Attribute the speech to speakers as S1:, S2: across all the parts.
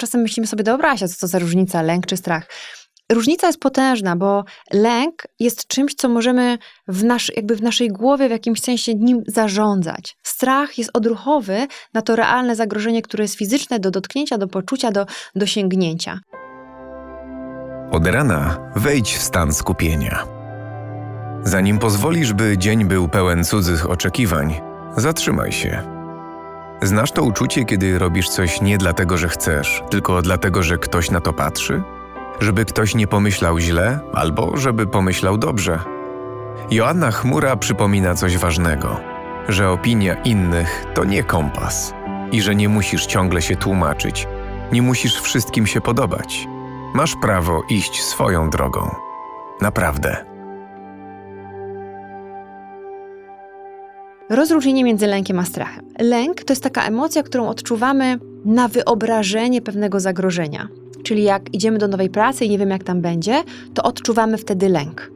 S1: Czasem myślimy sobie, dobra, Asia, co to za różnica, lęk czy strach? Różnica jest potężna, bo lęk jest czymś, co możemy w, nasz, jakby w naszej głowie w jakimś sensie nim zarządzać. Strach jest odruchowy na to realne zagrożenie, które jest fizyczne, do dotknięcia, do poczucia, do dosięgnięcia.
S2: Od rana wejdź w stan skupienia. Zanim pozwolisz, by dzień był pełen cudzych oczekiwań, zatrzymaj się. Znasz to uczucie, kiedy robisz coś nie dlatego, że chcesz, tylko dlatego, że ktoś na to patrzy? Żeby ktoś nie pomyślał źle, albo żeby pomyślał dobrze. Joanna Chmura przypomina coś ważnego: że opinia innych to nie kompas i że nie musisz ciągle się tłumaczyć, nie musisz wszystkim się podobać. Masz prawo iść swoją drogą. Naprawdę.
S1: Rozróżnienie między lękiem a strachem. Lęk to jest taka emocja, którą odczuwamy na wyobrażenie pewnego zagrożenia. Czyli jak idziemy do nowej pracy i nie wiem, jak tam będzie, to odczuwamy wtedy lęk.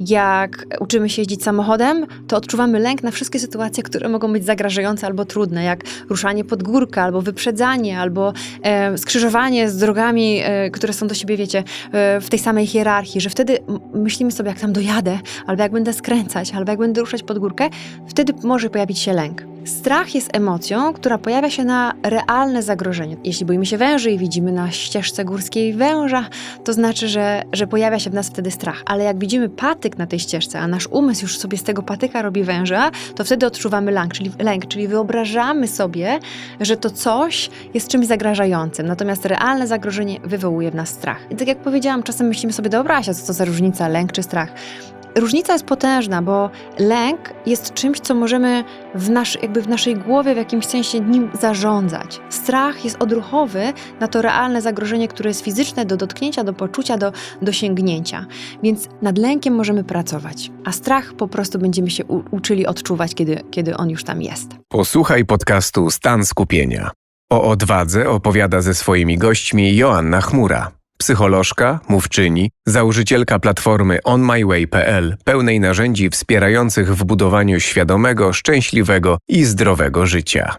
S1: Jak uczymy się jeździć samochodem, to odczuwamy lęk na wszystkie sytuacje, które mogą być zagrażające albo trudne, jak ruszanie pod górkę, albo wyprzedzanie, albo e, skrzyżowanie z drogami, e, które są do siebie, wiecie, e, w tej samej hierarchii, że wtedy myślimy sobie, jak tam dojadę, albo jak będę skręcać, albo jak będę ruszać pod górkę, wtedy może pojawić się lęk. Strach jest emocją, która pojawia się na realne zagrożenie. Jeśli boimy się węży i widzimy na ścieżce górskiej węża, to znaczy, że, że pojawia się w nas wtedy strach. Ale jak widzimy patyk na tej ścieżce, a nasz umysł już sobie z tego patyka robi węża, to wtedy odczuwamy lęk, czyli, lęk, czyli wyobrażamy sobie, że to coś jest czymś zagrażającym. Natomiast realne zagrożenie wywołuje w nas strach. I tak jak powiedziałam, czasem myślimy sobie, dobra, Asia, co to za różnica, lęk czy strach? Różnica jest potężna, bo lęk jest czymś, co możemy w, nasz, jakby w naszej głowie w jakimś sensie nim zarządzać. Strach jest odruchowy na to realne zagrożenie, które jest fizyczne, do dotknięcia, do poczucia, do dosięgnięcia. Więc nad lękiem możemy pracować, a strach po prostu będziemy się uczyli odczuwać, kiedy, kiedy on już tam jest.
S2: Posłuchaj podcastu Stan Skupienia. O odwadze opowiada ze swoimi gośćmi Joanna Chmura, psycholożka, mówczyni, założycielka platformy onmyway.pl, pełnej narzędzi wspierających w budowaniu świadomego, szczęśliwego i zdrowego życia.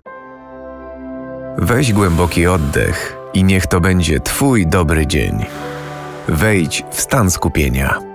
S2: Weź głęboki oddech i niech to będzie Twój dobry dzień. Wejdź w stan skupienia.